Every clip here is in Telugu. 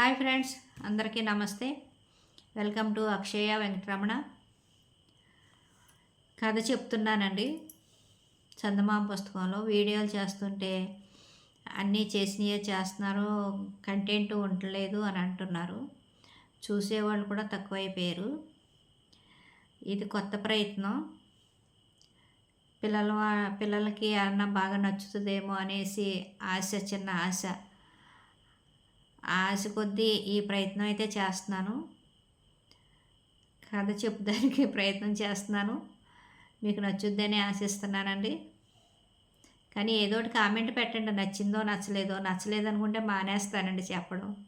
హాయ్ ఫ్రెండ్స్ అందరికీ నమస్తే. Welcome to Akshaya Venkataramana. కథ చెప్తున్నానండి. చందమామ పుస్తకంలో వీడియోలు చేస్తుంటే అన్నీ చేసినవే చేస్తున్నారు కంటెంట్ ఉండలేదు అని అంటున్నారు. చూసేవాళ్ళు కూడా తక్కువైపోయారు. ఇది కొత్త ప్రయత్నం. పిల్లల పిల్లలకి అన్న బాగా నచ్చుతుందేమో అనేసి ఆశ చిన్న ఆశ. ఆశ కొద్దీ ఈ ప్రయత్నం అయితే చేస్తున్నాను. కథ చెప్పడానికి ప్రయత్నం చేస్తున్నాను. మీకు నచ్చుద్దని ఆశిస్తున్నానండి. కానీ ఏదో ఒకటి కామెంట్ పెట్టండి. నచ్చిందో నచ్చలేదో. నచ్చలేదు అనుకుంటే మానేస్తానండి చెప్పడం.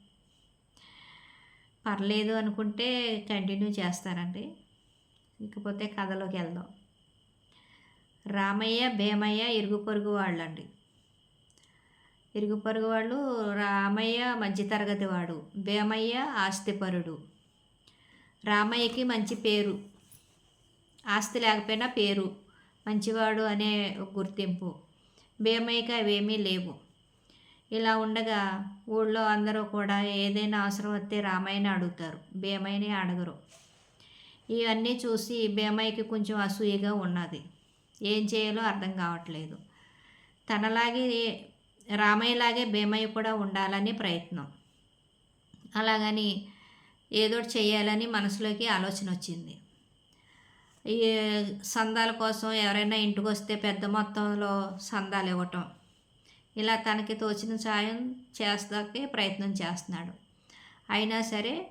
పర్లేదు అనుకుంటే కంటిన్యూ చేస్తానండి. ఇకపోతే కథలోకి వెళ్దాం. రామయ్య భీమయ్య ఇరుగు పొరుగు వాళ్ళండి. ఇరుగు పొరుగు వాళ్ళు రామయ్య మధ్యతరగతి వాడు భీమయ్య ఆస్తిపరుడు. రామయ్యకి మంచి పేరు ఆస్తి లేకపోయినా పేరు మంచివాడు అనే గుర్తింపు. భీమయ్యకి అవేమీ లేవు. ఇలా ఉండగా ఊళ్ళో అందరూ కూడా ఏదైనా అవసరం వస్తే రామయ్యని అడుగుతారు భీమయ్యని అడగరు. ఇవన్నీ చూసి భీమయ్యకి కొంచెం అసూయగా ఉన్నది. ఏం చేయాలో అర్థం కావట్లేదు. తనలాగే రామయ్యలాగే భీమయ్య కూడా ఉండాలని ప్రయత్నం. అలాగని ఏదో చేయాలని మనసులోకి ఆలోచన వచ్చింది. ఈ సందాల కోసం ఎవరైనా ఇంటికి వస్తే పెద్ద మొత్తంలో సందాలు ఇవ్వటం ఇలా తనకి తోచిన సాయం చేస్తాకే ప్రయత్నం చేస్తున్నాడు. అయినా సరే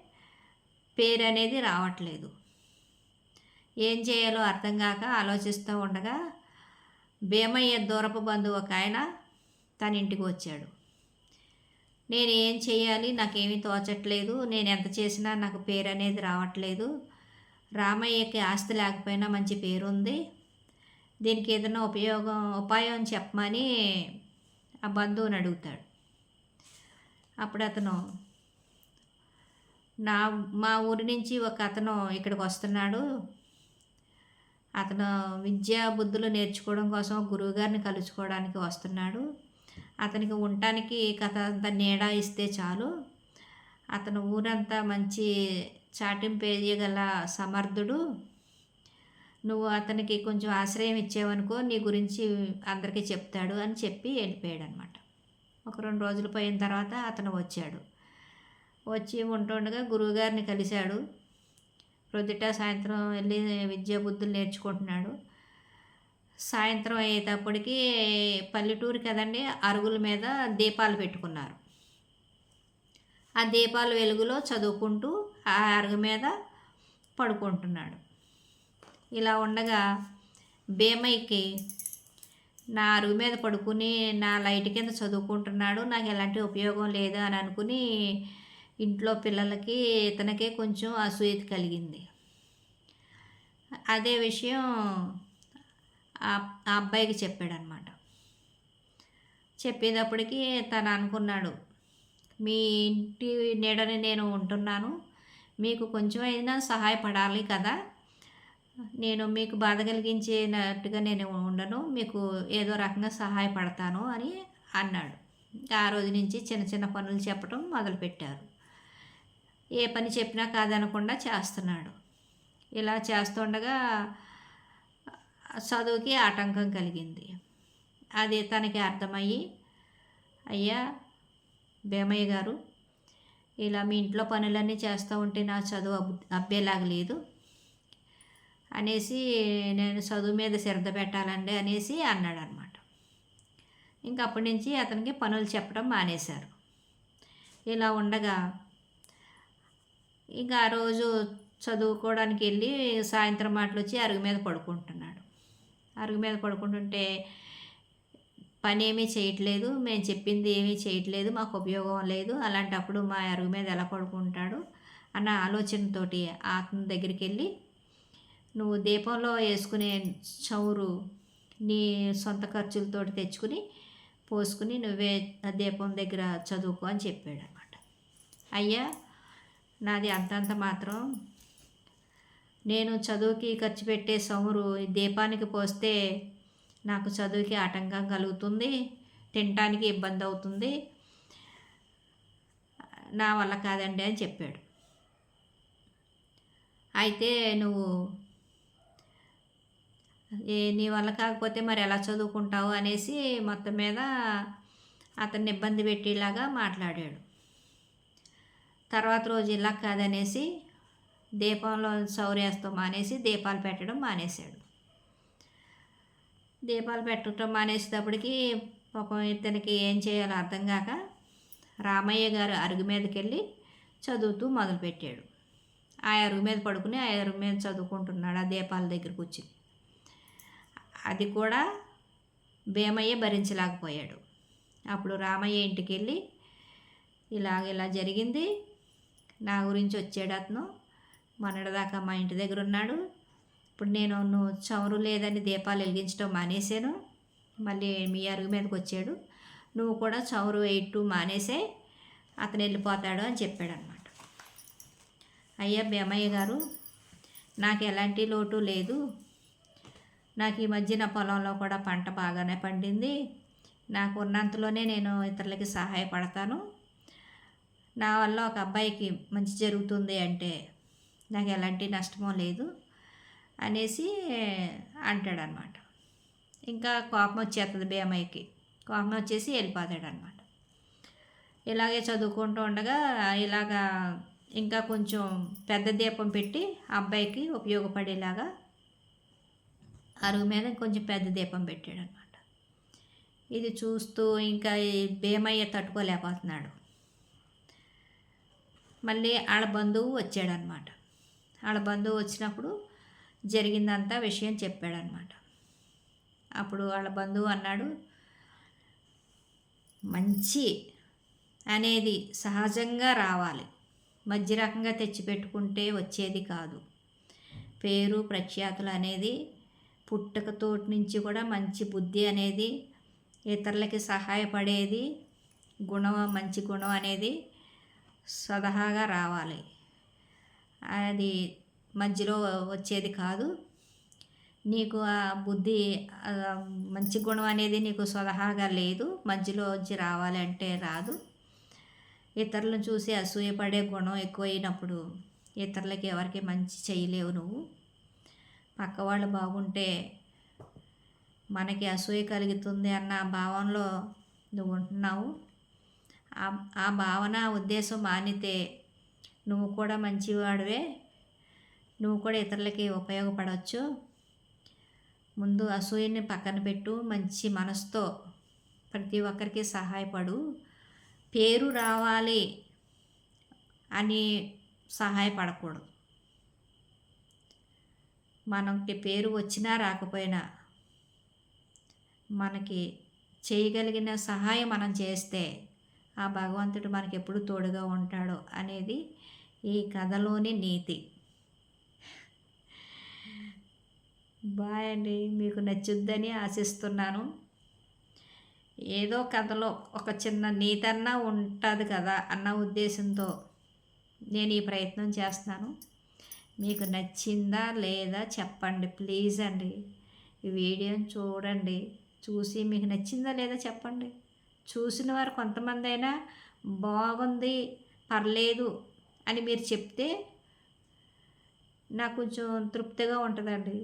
పేరు అనేది రావట్లేదు. ఏం చేయాలో అర్థం కాక ఆలోచిస్తూ ఉండగా భీమయ్య దూరపు బంధువు ఒక ఆయన తన ఇంటికి వచ్చాడు. నేను ఏం చేయాలి? నాకేమీ తోచట్లేదు. నేను ఎంత చేసినా నాకు పేరు అనేది రావట్లేదు. రామయ్యకి ఆస్తి లేకపోయినా మంచి పేరు ఉంది. దీనికి ఏదైనా ఉపయోగం ఉపాయం చెప్పమని ఆ బంధువుని అడుగుతాడు. అప్పుడు అతను నా మా ఊరి నుంచి ఒక అతను ఇక్కడికి వస్తున్నాడు. అతను విద్యా బుద్ధులు నేర్చుకోవడం కోసం గురువుగారిని కలుసుకోవడానికి వస్తున్నాడు. అతనికి ఉండటానికి కథ అంత నీడ ఇస్తే చాలు. అతను ఊరంతా మంచి చాటింపేయగల సమర్థుడు. నువ్వు అతనికి కొంచెం ఆశ్రయం ఇచ్చేవనుకో నీ గురించి అందరికీ చెప్తాడు అని చెప్పి వెళ్ళిపోయాడు అనమాట ఒక రెండు రోజులు పోయిన తర్వాత అతను వచ్చాడు. వచ్చి ఉంటుండగా గురువుగారిని కలిశాడు. ప్రొద్దుట సాయంత్రం వెళ్ళి విద్యా బుద్ధులు నేర్చుకుంటున్నాడు. సాయంత్రం అయ్యేటప్పటికి పల్లెటూరు కదండి అరుగుల మీద దీపాలు పెట్టుకున్నారు. ఆ దీపాల వెలుగులో చదువుకుంటూ ఆ అరుగు మీద పడుకుంటున్నాడు. ఇలా ఉండగా భీమయ్యకి నా అరుగు మీద పడుకుని నా లైట్ కింద చదువుకుంటున్నాడు నాకు ఎలాంటి ఉపయోగం లేదు అని అనుకుని ఇంట్లో పిల్లలకి ఇతనికే కొంచెం అసూయత కలిగింది. అదే విషయం ఆ అబ్బాయికి చెప్పాడనమాట. చెప్పేటప్పటికి తను అనుకున్నాడు మీ ఇంటి నీడని నేను ఉంటున్నాను మీకు కొంచెం అయినా సహాయపడాలి కదా నేను మీకు బాధ కలిగించేటట్టుగా నేను ఉండను మీకు ఏదో రకంగా సహాయపడతాను అని అన్నాడు. ఆ రోజు నుంచి చిన్న చిన్న పనులు చెప్పడం మొదలుపెట్టారు. ఏ పని చెప్పినా కాదనకుండా చేస్తున్నాడు. ఇలా చేస్తుండగా చదువుకి ఆటంకం కలిగింది. అది తనకి అర్థమయ్యి అయ్యా భీమయ్య గారు ఇలా మీ ఇంట్లో పనులన్నీ చేస్తూ ఉంటే నా చదువు అబ్ అబ్బేలాగా లేదు. అనేసి నేను చదువు మీద శ్రద్ధ పెట్టాలండి అనేసి అన్నాడు అనమాట ఇంకా అప్పటి నుంచి అతనికి పనులు చెప్పడం మానేశారు. ఇలా ఉండగా ఇంకా ఆ రోజు చదువుకోవడానికి వెళ్ళి సాయంత్రం మాటలు వచ్చి అరుగు మీద పడుకుంటున్నాడు. అరుగు మీద పడుకుంటుంటే పని ఏమీ చేయట్లేదు మేము చెప్పింది ఏమీ చేయట్లేదు మాకు ఉపయోగం లేదు. అలాంటప్పుడు మా అరుగు మీద ఎలా పడుకుంటాడు అన్న ఆలోచనతోటి ఆత్మ దగ్గరికి వెళ్ళి నువ్వు దీపంలో వేసుకునే చౌరు నీ సొంత ఖర్చులతోటి తెచ్చుకుని పోసుకుని నువ్వే దీపం దగ్గర చదువుకో అని చెప్పాడు అనమాట అయ్యా నాది అంతంత మాత్రం నేను చదువుకి ఖర్చు పెట్టే సొమురు దీపానికి పోస్తే నాకు చదువుకి ఆటంకం కలుగుతుంది తినటానికి ఇబ్బంది అవుతుంది. నా వల్ల కాదండి అని చెప్పాడు. అయితే నువ్వు ఏ నీ వల్ల కాకపోతే మరి ఎలా చదువుకుంటావు అనేసి మొత్తం మీద అతన్ని ఇబ్బంది పెట్టేలాగా మాట్లాడాడు. తర్వాత రోజు ఇలా కాదనేసి దీపంలో సౌర్యాస్తం మానేసి దీపాలు పెట్టడం మానేశాడు. దీపాలు పెట్టడం మానేసేటప్పటికి పాపం ఇతనికి ఏం చేయాలో అర్థం కాక రామయ్య గారు అరుగు మీదకి వెళ్ళి చదువుతూ మొదలుపెట్టాడు. ఆ అరుగు మీద పడుకుని ఆ అరుగు మీద చదువుకుంటున్నాడు ఆ దీపాల దగ్గరకు వచ్చి అది కూడా భీమయ్య భరించలేకపోయాడు. అప్పుడు రామయ్య ఇంటికి వెళ్ళి ఇలాగ ఇలా జరిగింది నా గురించి వచ్చాడు అతను మొన్నటిదాకా మా ఇంటి దగ్గర ఉన్నాడు ఇప్పుడు నేను నువ్వు చమురు లేదని దీపాలు వెలిగించడం మానేశాను. మళ్ళీ మీ అరుగు మీదకి వచ్చాడు. నువ్వు కూడా చమురు ఎయిట్ మానేసే అతను వెళ్ళిపోతాడు అని చెప్పాడనమాట అయ్యా భీమయ్య గారు నాకు ఎలాంటి లోటు లేదు. నాకు ఈ మధ్యన పొలంలో కూడా పంట బాగానే పండింది. నాకు ఉన్నంతలోనే నేను ఇతరులకి సహాయపడతాను. నా వల్ల ఒక అబ్బాయికి మంచి జరుగుతుంది అంటే నాకు ఎలాంటి నష్టమో లేదు అనేసి అంటాడనమాట. ఇంకా కోపం వచ్చేస్తుంది భీమయ్యకి కోపం వచ్చేసి వెళ్ళిపోతాడనమాట. ఇలాగే చదువుకుంటూ ఉండగా ఇలాగా ఇంకా కొంచెం పెద్ద దీపం పెట్టి అబ్బాయికి ఉపయోగపడేలాగా అరుగు మీద కొంచెం పెద్ద దీపం పెట్టాడు అనమాట ఇది చూస్తూ ఇంకా భీమయ్య తట్టుకోలేకపోతున్నాడు. మళ్ళీ ఆడ బంధువు వచ్చాడనమాట. వాళ్ళ బంధువు వచ్చినప్పుడు జరిగిందంతా విషయం చెప్పాడనమాట. అప్పుడు వాళ్ళ బంధువు అన్నాడు మంచి అనేది సహజంగా రావాలి. మధ్య రకంగా తెచ్చిపెట్టుకుంటే వచ్చేది కాదు. పేరు ప్రఖ్యాతులు అనేది పుట్టకతోటి నుంచి కూడా మంచి బుద్ధి అనేది ఇతరులకి సహాయపడేది గుణం మంచి గుణం అనేది స్వతహాగా రావాలి. అది మధ్యలో వచ్చేది కాదు. నీకు ఆ బుద్ధి మంచి గుణం అనేది నీకు స్వతహాగా లేదు. మధ్యలో వచ్చి రావాలంటే రాదు. ఇతరులను చూసి అసూయపడే గుణం ఎక్కువైనప్పుడు ఇతరులకి ఎవరికి మంచి చేయలేవు నువ్వు. పక్క వాళ్ళు బాగుంటే మనకి అసూయ కలుగుతుంది అన్న భావనలో నువ్వు ఉంటున్నావు. ఆ భావన ఉద్దేశం మానితే నువ్వు కూడా మంచివాడివే. నువ్వు కూడా ఇతరులకి ఉపయోగపడవచ్చు ముందు అసూయని పక్కన పెట్టు మంచి మనసుతో ప్రతి ఒక్కరికి సహాయపడు. పేరు రావాలి అని సహాయపడకూడదు. మనకి పేరు వచ్చినా రాకపోయినా మనకి చేయగలిగిన సహాయం మనం చేస్తే ఆ భగవంతుడు మనకి ఎప్పుడు తోడుగా ఉంటాడు అనేది ఈ కథలోని నీతి. బాయ్ అండి. మీకు నచ్చుద్దని ఆశిస్తున్నాను. ఏదో కథలో ఒక చిన్న నీతన్నా ఉంటుంది కదా అన్న ఉద్దేశంతో నేను ఈ ప్రయత్నం చేస్తాను మీకు నచ్చిందా లేదా చెప్పండి. ప్లీజ్ అండి. ఈ వీడియోని చూడండి. చూసి మీకు నచ్చిందా లేదా చెప్పండి. చూసిన వారు కొంతమంది అయినా బాగుంది పర్లేదు అని మీరు చెప్తే నాకు కొంచెం తృప్తిగా ఉంటుందండి.